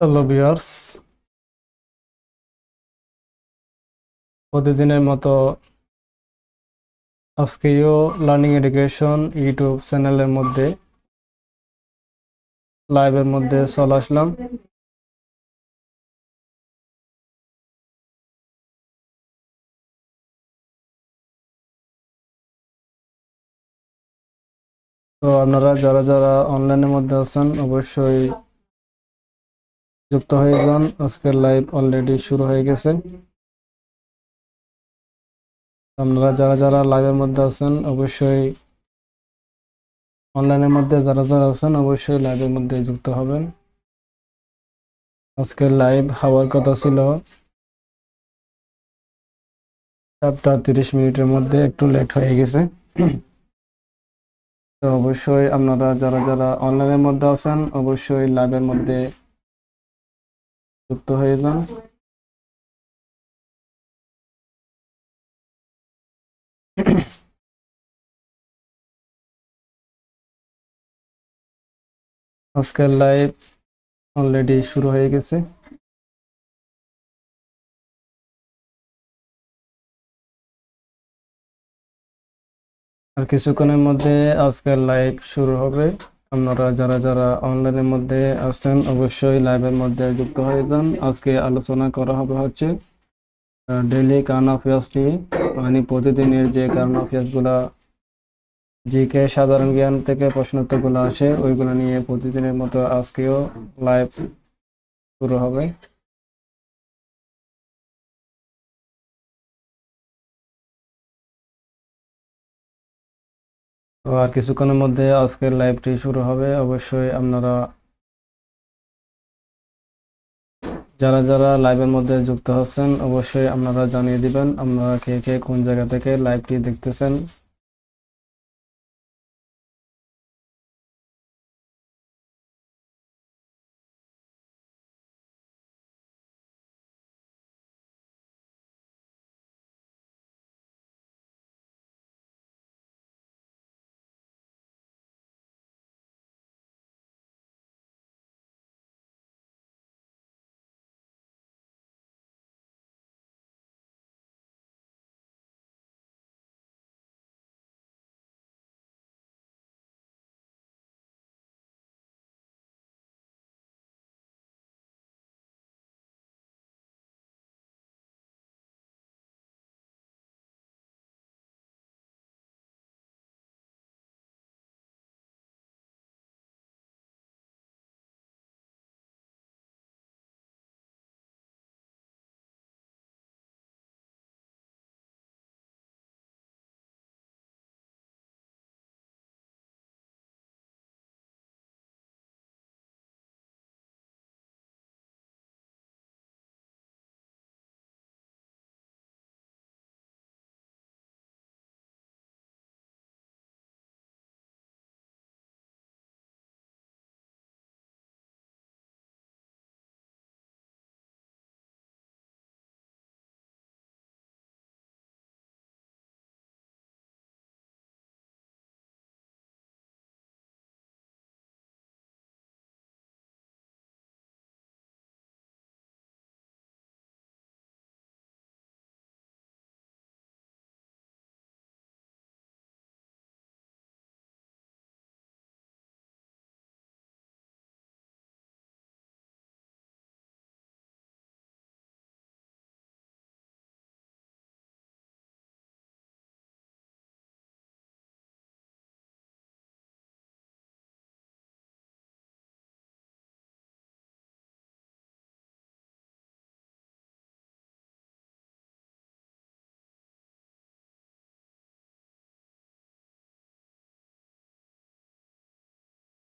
Hello প্রতিদিনের মতো আজকেও লার্নিং এডুকেশন ইউটিউব চ্যানেলের মধ্যে লাইভের মধ্যে চলে আসলাম। তো আপনারা যারা যারা অনলাইনের মধ্যে আছেন, অবশ্যই যুক্ত হয়ে যান। আজকের লাইভ অলরেডি শুরু হয়ে গেছে। আপনারা যারা যারা লাইভের মধ্যে আছেন, অবশ্যই অনলাইনের মধ্যে যারা যারা আছেন, অবশ্যই লাইভের মধ্যে যুক্ত হবেন। আজকের লাইভ হওয়ার কথা ছিল চারটা তিরিশ মিনিটের মধ্যে, একটু লেট হয়ে গেছে। তো অবশ্যই আপনারা যারা যারা অনলাইনের মধ্যে আছেন, অবশ্যই লাইভের মধ্যে যুক্ত হয়ে যান। আজকের লাইভ অলরেডি শুরু হয়ে গেছে। আর কিছুক্ষণের মধ্যে আজকের লাইভ শুরু হবে। আপনারা যারা যারা অনলাইনের মধ্যে আছেন, অবশ্যই লাইভের মধ্যে যুক্ত হয়ে যান। আজকে আলোচনা করা হবে হচ্ছে ডেলি কারণ অফিয়াস নিয়ে। মানে প্রতিদিনের যে কারণ অ্যাফেয়ার্সগুলা জিকে সাধারণ জ্ঞান থেকে প্রশ্নোত্তরগুলো আসে, ওইগুলো নিয়ে প্রতিদিনের মতো আজকেও লাইভ শুরু হবে। তো আর কিছুক্ষণের মধ্যে আজকের লাইভটি শুরু হবে। অবশ্যই আপনারা যারা যারা লাইভের মধ্যে যুক্ত হচ্ছেন, অবশ্যই আপনারা জানিয়ে দিবেন, আপনারা কে কে কোন জায়গা থেকে লাইভটি দেখতেছেন।